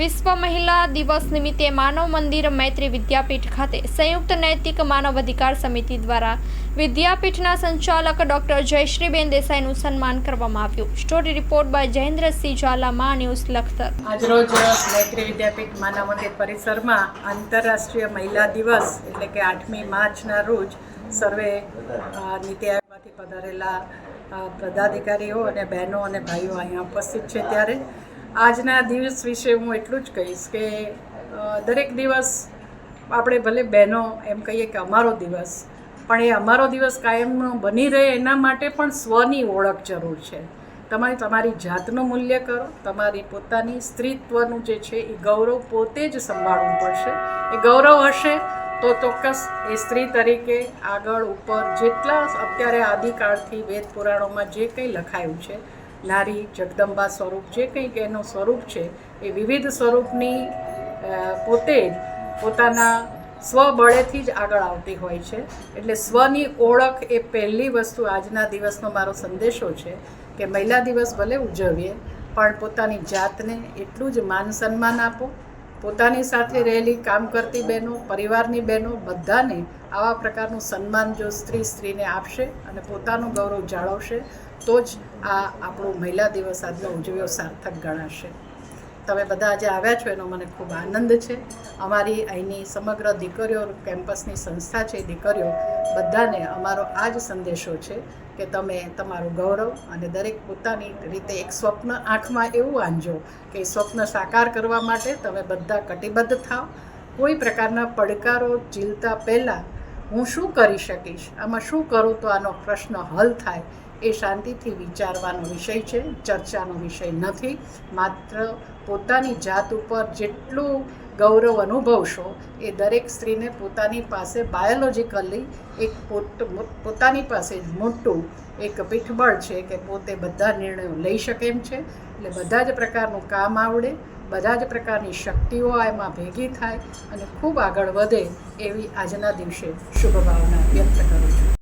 વિશ્વ મહિલા દિવસ નિમિત્તે માનવ મંદિર મૈત્રી વિદ્યાપીઠ ખાતે સંયુક્ત નૈતિક માનવ અધિકાર સમિતિ દ્વારા વિદ્યાપીઠના સંચાલક ડોક્ટર જયશ્રીબેન દેસાઈનું સન્માન કરવામાં આવ્યું. સ્ટોરી રિપોર્ટ બાય જયેન્દ્રસિંહ ઝાલામા ન્યૂઝ લખતર. આજરોજ મૈત્રી વિદ્યાપીઠ માનવ મંદિર પરિસરમાં આંતરરાષ્ટ્રીય મહિલા દિવસ, એટલે કે આઠમી માર્ચના રોજ સર્વે નીતિ આયોગમાંથી પધારેલા પદાધિકારીઓ અને બહેનો અને ભાઈઓ અહીંયા ઉપસ્થિત છે ત્યારે. આજના દિવસ વિશે હું એટલું જ કહીશ કે દરેક દિવસ આપણે ભલે બહેનો એમ કહીએ કે અમારો દિવસ, પણ એ અમારો દિવસ કાયમનો બની રહે એના માટે પણ સ્વની ઓળખ જરૂર છે. તમારે તમારી જાતનું મૂલ્ય કરો, તમારી પોતાની સ્ત્રીત્વનું જે છે એ ગૌરવ પોતે જ સંભાળવું પડશે. એ ગૌરવ હશે તો ચોક્કસ એ સ્ત્રી તરીકે આગળ ઉપર જેટલા અત્યારે આદિકાળથી વેદ પુરાણોમાં જે કંઈ લખાયું છે નારી જગદંબા સ્વરૂપ જે કંઈક એનું સ્વરૂપ છે, એ વિવિધ સ્વરૂપની પોતે જ પોતાના સ્વબળેથી જ આગળ આવતી હોય છે. એટલે સ્વની ઓળખ એ પહેલી વસ્તુ આજના દિવસનો મારો સંદેશો છે કે મહિલા દિવસ ભલે ઉજવીએ, પણ પોતાની જાતને એટલું જ માન સન્માન આપો પોતાની સાથે રહેલી કામ કરતી બહેનો, પરિવારની બહેનો બધાને આવા પ્રકારનું સન્માન જો સ્ત્રી સ્ત્રીને આપશે અને પોતાનું ગૌરવ જાળવશે, તો જ આ આપણો મહિલા દિવસ આજનો ઉજવ્યો સાર્થક ગણાશે. તમે બધા આજે આવ્યા છો એનો મને ખૂબ આનંદ છે. અમારી અહીંની સમગ્ર દીકરીઓ, કેમ્પસની સંસ્થા છે દીકરીઓ બધાને અમારો આ જ સંદેશો છે કે તમે તમારું ગૌરવ અને દરેક પોતાની રીતે એક સ્વપ્ન આંખમાં એવું આંજો કે સ્વપ્ન સાકાર કરવા માટે તમે બધા કટિબદ્ધ થાઓ કોઈ પ્રકારના પડકારો ઝીલતા પહેલાં હું શું કરી શકીશ? આમાં શું કરું તો આનો પ્રશ્ન હલ થાય? એ શાંતિથી વિચારવાનો વિષય છે, ચર્ચાનો વિષય નથી. માત્ર પોતાની જાત ઉપર જેટલું ગૌરવ અનુભવશો, એ દરેક સ્ત્રીને પોતાની પાસે બાયોલોજિકલી એક પોત, પોતાની પાસે જ મોટું એક પીઠબળ છે કે પોતે બધા નિર્ણયો લઈ શકે એમ છે. એટલે બધા જ પ્રકારનું કામ આવડે, બધા જ પ્રકારની શક્તિઓ એમાં ભેગી થાય અને ખૂબ આગળ વધે એવી આજના દિવસે શુભભાવના વ્યક્ત કરું છું.